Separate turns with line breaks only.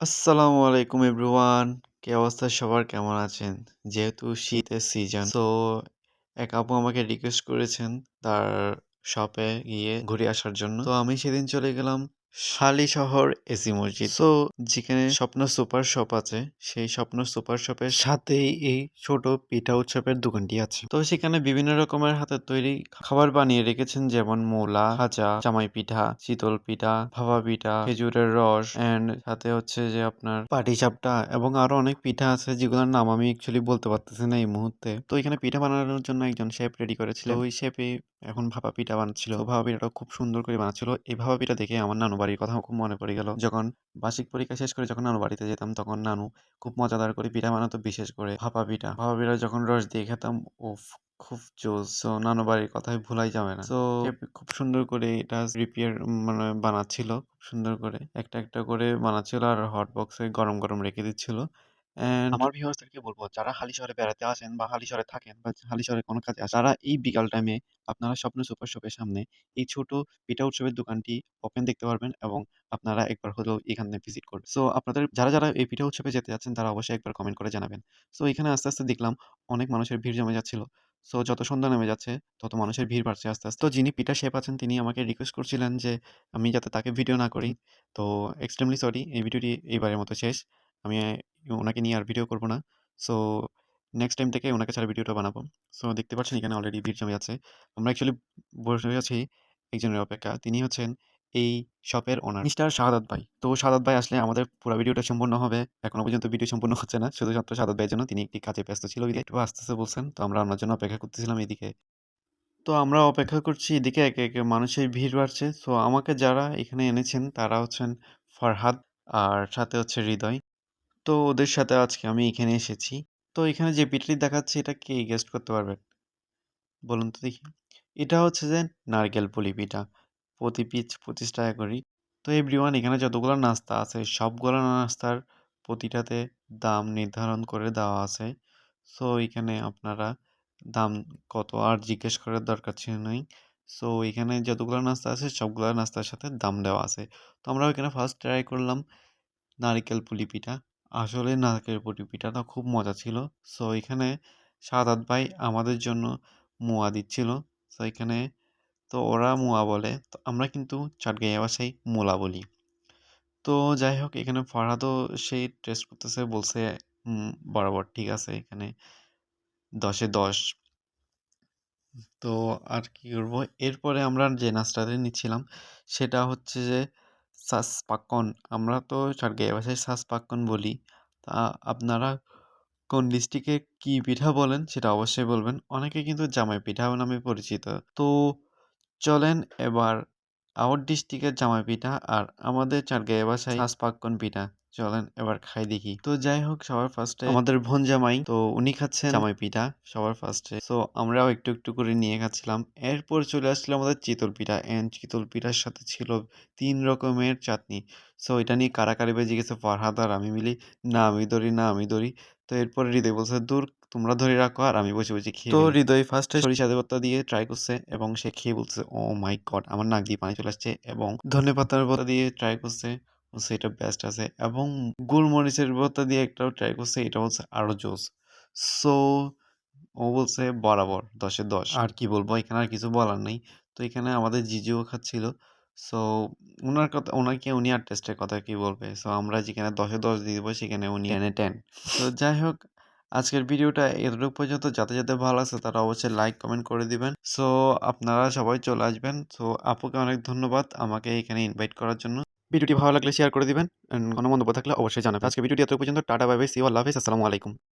আসসালামু আলাইকুম এভরিওয়ান। কে অবস্থা? সবার কেমন আছেন? যেহেতু শীতের সিজন তো এক আপু আমাকে রিকোয়েস্ট করেছেন তার শপে গিয়ে ঘুরে আসার জন্য। তো আমি সেদিন চলে গেলাম শালি শহর, এসি মসজিদ। তো যেখানে স্বপ্ন সুপার শপ আছে, সেই স্বপ্ন সুপার শপের সাথেই এই ছোট পিঠা উৎসবের দোকানটি আছে। তো সেখানে বিভিন্ন রকমের হাতের তৈরি খাবার বানিয়ে রেখেছেন, যেমন মোলা খাজা জামাই পিঠা, শীতল পিঠা, ভাপা পিঠা, খেজুরের রস এন্ড সাথে হচ্ছে যে আপনার পাটি চাপটা এবং আরও অনেক পিঠা আছে, যেগুলোর নাম আমি অ্যাকচুয়ালি বলতে পারতেছি না এই মুহূর্তে। তো এখানে পিঠা বানানোর জন্য একজন শেফ রেডি করেছিল ওই শেফে এখন ভাপা পিঠা বানাচ্ছিল। ভাপা পিঠাটা খুব সুন্দর করে বানাচ্ছিল। এই ভাপা পিঠা দেখে আমার নানু বাড়ির কথা খুব মনে পড়ে গেল। যখন বার্ষিক পরীক্ষা শেষ করে যখন নানু বাড়িতে যেতাম তখন নানু খুব মজাদার করে পিঠা বানাতো বিশেষ করে ভাপা পিঠা। ভাপা পিঠা যখন রস দিয়ে খেতাম উফ খুব জোস সো নানু বাড়ির কথাই ভুলাই যাবে না। তো খুব সুন্দর করে এটা রিপেয়ার মানে বানাচ্ছিল। খুব সুন্দর করে একটা একটা করে বানাচ্ছিল আর হট বক্সে গরম গরম রেখে দিচ্ছিল। এন্ড আমার ভিউয়ার্সদেরকে বলব, যারা হালিশহরে বেড়াতে আসেন বা হালিশহরে থাকেন বা হালিশহরে কোনো কাজে আসেন, তারা এই বিকাল টাইমে আপনারা স্বপ্ন সুপার শপের সামনে এই ছোট পিঠা উৎসবের দোকানটি ওপেন দেখতে পারবেন এবং আপনারা একবার হলেও এখানে ভিজিট করবেন সো আপনাদের যারা যারা এই পিঠা উৎসবে যেতে যাচ্ছেন, তারা অবশ্যই একবার কমেন্ট করে জানাবেন। সো এখানে আস্তে আস্তে দেখলাম অনেক মানুষের ভিড় জমে যাচ্ছিল। সো যত সন্ধ্যা নেমে যাচ্ছে, তত মানুষের ভিড় বাড়ছে আস্তে আস্তে। তো যিনি পিঠা শেফ আছেন, তিনি আমাকে রিকোয়েস্ট করছিলেন যে আমি যাতে তাকে ভিডিও না করি। তো এক্সট্রিমলি সরি এই ভিডিওটি এইবারের মতো শেষ। আমি ওনাকে নিয়ে আর ভিডিও করব না। সো নেক্সট টাইম থেকে ওনাকে ছাড়া ভিডিওটা বানাবো। সো দেখতে পাচ্ছেন এখানে অলরেডি ভিড় জমে আছে। আমরা অ্যাকচুয়ালি বসে আছি একজনের অপেক্ষা। তিনি হচ্ছেন এই শপের ওনার মিস্টার শাহাদাত ভাই। তো শাহাদাত ভাই আসলে আমাদের পুরো ভিডিওটা সম্পূর্ণ হবে। এখনও পর্যন্ত ভিডিও সম্পূর্ণ হচ্ছে না। শুধুমাত্র শাহাদাত ভাইয়ের জন্য তিনি একটি কাজে ব্যস্ত ছিল একটু আস্তে আস্তে বলছেন। তো আমরা আপনার জন্য অপেক্ষা করতেছিলাম এদিকে। তো আমরা অপেক্ষা করছি এদিকে। একে একে মানুষের ভিড় বাড়ছে। সো আমাকে যারা এখানে এনেছেন তারা হচ্ছেন ফরহাদ। আর সাথে হচ্ছে হৃদয়। তো ওদের সাথে আজকে আমি এখানে এসেছি। তো এখানে যে পিঠাটি দেখাচ্ছে এটা কে গেস্ট করতে পারবেন বলুন তো দেখি। এটা হচ্ছে যে নারকেল পুলি পিঠা। প্রতি পিস পঁচিশ টাকা করি। তো এভরিওয়ান এখানে যতগুলো নাস্তা আছে, সবগুলো নাস্তার প্রতিটাতে দাম নির্ধারণ করে দেওয়া আছে। সো এখানে আপনারা দাম কত আর জিজ্ঞেস করার দরকার ছিল নাই। সো এখানে যতগুলো নাস্তা আছে, সবগুলো নাস্তার সাথে দাম দেওয়া আছে। তো আমরা ওইখানে ফার্স্ট ট্রাই করলাম নারকেল পুলি পিঠা। আসলে নারকেল পুলি পিঠাটা খুব মজা ছিল। সো এখানে সাদাত ভাই আমাদের জন্য মোয়া দিচ্ছিল। সো এখানে তো ওরা মোয়া বলে, তো আমরা কিন্তু চাটগাঁয়া ভাষায় মোলা বলি। তো যাই হোক, এখানে ফরহাদও সেই টেস্ট করতেছে, বলছে বরাবর ঠিক আছে, এখানে দশে দশ। তো আর কি করব? এরপরে আমরা যে নাস্তাটা নিচ্ছিলাম, সেটা হচ্ছে যে সাস পাক্কন। আমরা তো চাটগাঁয়া ভাষায় সাস পাক্কন বলি। তা আপনারা কোন ডিস্ট্রিক্টে কী পিঠা বলেন সেটা অবশ্যই বলবেন। অনেকে কিন্তু জামাই পিঠাও নামে পরিচিত। তো চলেন এবার আউট ডিস্ট্রিক্টের জামাই পিঠা আর আমাদের চাটগাঁয়া ভাষায় শ্বাস পাক্কন পিঠা। চলেন এবার খাই দেখি। তো যাই হোক সবার ফার্স্টে আমাদের বোন জামাই তো উনি খাচ্ছেন জামাই পিঠা সবার ফার্স্টে তো আমরাও একটু একটু করে নিয়ে খাচ্ছিলাম। এরপর চলে আসছিল আমাদের চিতল পিঠা এন্ড চিতল পিঠার সাথে ছিল তিন রকমের চাটনি। সো এটা নিয়ে কারাকারি বেজে গেছে ফারহাদ আর আমি মিলি। না আমি ধরি না আমি ধরি। তো এরপরে হৃদয় বলছে দূর তোমরা ধরে রাখো আর আমি বসে বসে খেয়ে তো হৃদয় ফার্স্টে সরিষা দেবতা দিয়ে ট্রাই করছে এবং সে খেয়ে বলছে ও মাই গড আমার নাক দিয়ে পানি চলে আসছে। এবং ধনে পাতার পাতা দিয়ে ট্রাই করছে বলছে এটা বেস্ট আছে। এবং গোলমরিচের ভর্তা দিয়ে একটাও ট্রাই করছে এটা বলছে আরও জোস। সো ও বলছে বরাবর দশে দশ। আর কি বলব এখানে আর কিছু বলার নেই। তো এখানে আমাদের জিজুও খাচ্ছিল। সো ওনার কথা ওনাকে উনি আর টেস্টের কথা কি বলবে? সো আমরা যেখানে দশে দশ দিয়ে দেবো সেখানে উনি টেনে টেন তো যাই হোক আজকের ভিডিওটা এতটুকু পর্যন্ত যাতে যাতে ভালো আছে তারা অবশ্যই লাইক কমেন্ট করে দিবেন। সো আপনারা সবাই চলে আসবেন। সো আপুকে অনেক ধন্যবাদ আমাকে এখানে ইনভাইট করার জন্য। ভিডিওটি ভালো লাগলে শেয়ার করে দিবেন। কোনো মন্তব্য থাকলে অবশ্যই জানাবেন। আজকে ভিডিওটি এত পর্যন্ত। টাটা বাই বাই সি আল্লাহ হাফিজ আসসালামু আলাইকুম।